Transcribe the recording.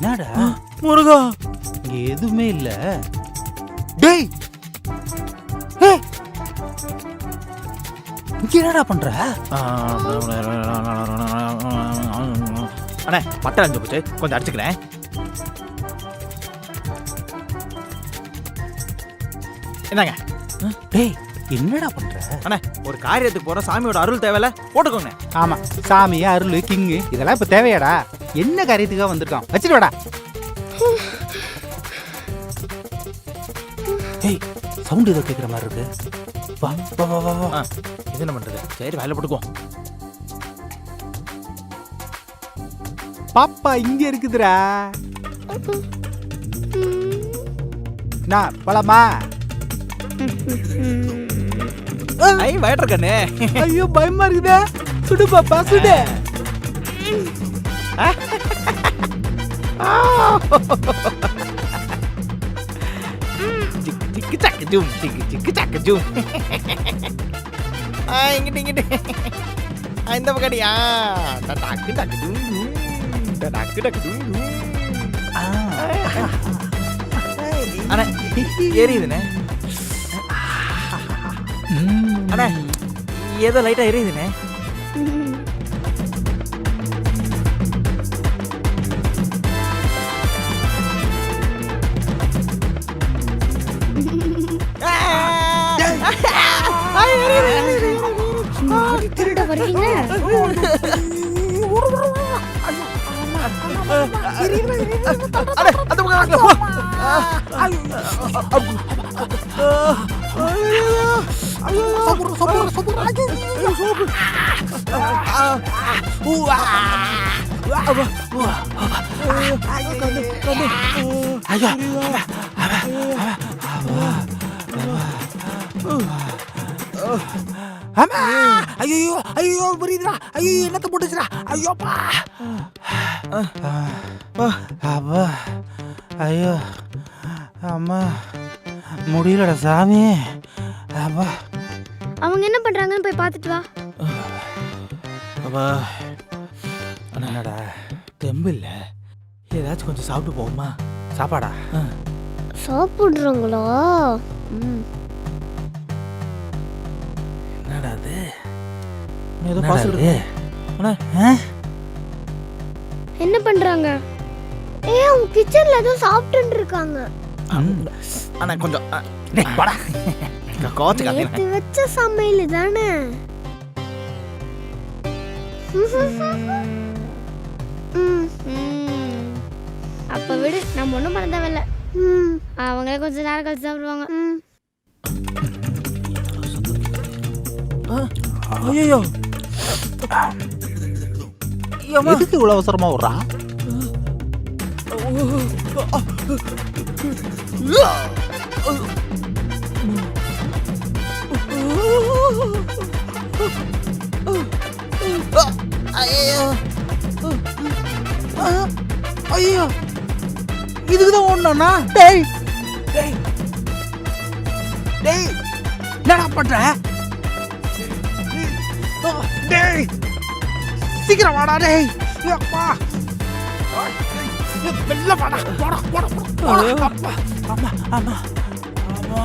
என்னடா? முருகா. இங்க எதுவுமே இல்ல. டேய். இங்க என்னடா பண்ற? அண்ணே பட்டை அஞ்சு போச்சு. கொஞ்சம் அடிச்சுக்கிறேன். என்னங்க? டேய். என்னடா பண்ற? அண்ணே ஒரு காரியத்துக்கு போற சாமியோட அருள் தேவையில்ல? போட்டுக்கோங்க. ஆமா சாமி அருள் கிங்கு இதெல்லாம் இப்ப தேவையாடா? என்ன காரியத்துக்காக வந்திருக்கான்? வச்சுட்டு வாடா. ஏய் சவுண்ட் ஏதோ கேக்குற மாதிரி இருக்கு. வா வா வா வா இது என்ன பண்றது? சரி வேலை போட்டுக்குவோம். பாப்பா இங்க இருக்குதுடா. நான் பழமா ஐ வயட்டர் கண்ணு ஐயோ பயமா இருக்குதே சுடு பாப்பா சுடு சக்கு ஜூம் சிக்கு சக்கு ஜூம் ஆ இங்கிட்டு இங்கிட்டு ஆ இந்த பக்கடியா டக்கு டக்கு ஜூம் டக்கு டக்கு ஜூம் ஜூம் அண்ணே எரியுதுண்ணே அண்ணா ஏதோ லைட்டாக எரியுதுண்ணே சும்மாடி திருட வர்றீங்க அண்ணே அந்த பக்கம் வாங்க, போ. ஐயா அம்மா ஐயோ ஐயோ புரியுதுடா ஐயோ என்னத்த போட்டுச்சுடா ஐயோப்பா அப்பா ஐயோ அம்மா முடியலடா சாமி அப்பா அவங்க என்ன பண்றாங்கன்னு போய் பார்த்துட்டு வா. அப்பா என்னடா தெம்பு இல்ல. ஏதாச்சும் கொஞ்சம் சாப்பிட்டு போகுமா சாப்பாடா? சாப்பிடுறாங்களா? என்னடா அது? ஏதோ பாசல்? என்ன பண்றாங்க? ஏ அவங்க கிச்சன்ல ஏதோ சாப்பிட்டுட்டு இருக்காங்க. அண்ணா கொஞ்சம் வாடா. நேத்து வச்ச சமையல் தானே. அப்ப விடு நம்ம ஒண்ணும் பண்ண தேவையில்ல அவங்களே கொஞ்ச நேரம் கழிச்சு சாப்பிடுவாங்க. ஐயோ எதுக்கு இவ்வளவு அவசரமா விடுறா ஐயோ இதுக்கு தான் ஓடணும்னா? டேய் டேய் டேய் என்னடா பண்ற? டேய் சீக்கிரம் வாடா டேய். அப்பா. வெள்ள வாடா போடா போடா போடா அப்பா அம்மா அம்மா அம்மா.